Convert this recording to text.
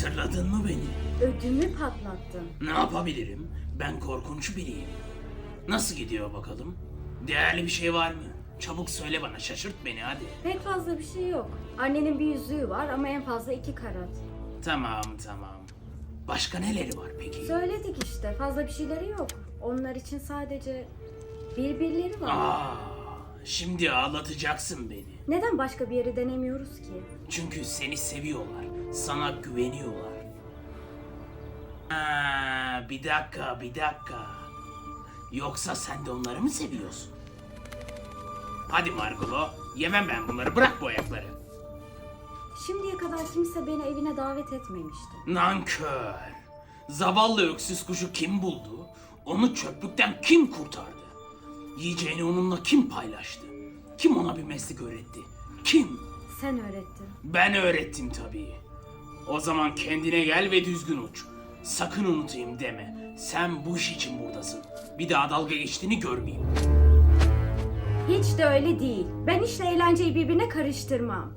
Hatırladın mı beni? Ödümü patlattın. Ne yapabilirim? Ben korkunç biriyim. Nasıl gidiyor bakalım? Değerli bir şey var mı? Çabuk söyle bana, şaşırt beni hadi. Pek fazla bir şey yok. Annenin bir yüzüğü var ama en fazla iki karat. Tamam, tamam. Başka neleri var peki? Söyledik işte fazla bir şeyleri yok. Onlar için sadece birbirleri var. Aa, şimdi ağlatacaksın beni. Neden başka bir yeri denemiyoruz ki? Çünkü seni seviyorlar. Sana güveniyorlar. Ha, bir dakika, bir dakika. Yoksa sen de onları mı seviyorsun? Hadi Margolo, yemem ben bunları. Bırak bu ayakları. Şimdiye kadar kimse beni evine davet etmemişti. Nankör. Zavallı öksüz kuşu kim buldu? Onu çöplükten kim kurtardı? Yiyeceğini onunla kim paylaştı? Kim ona bir meslek öğretti? Kim? Sen öğrettin. Ben öğrettim tabii. O zaman kendine gel ve düzgün uç. Sakın unutayım deme. Sen bu iş için buradasın. Bir daha dalga geçtiğini görmeyeyim. Hiç de öyle değil. Ben işle eğlenceyi birbirine karıştırmam.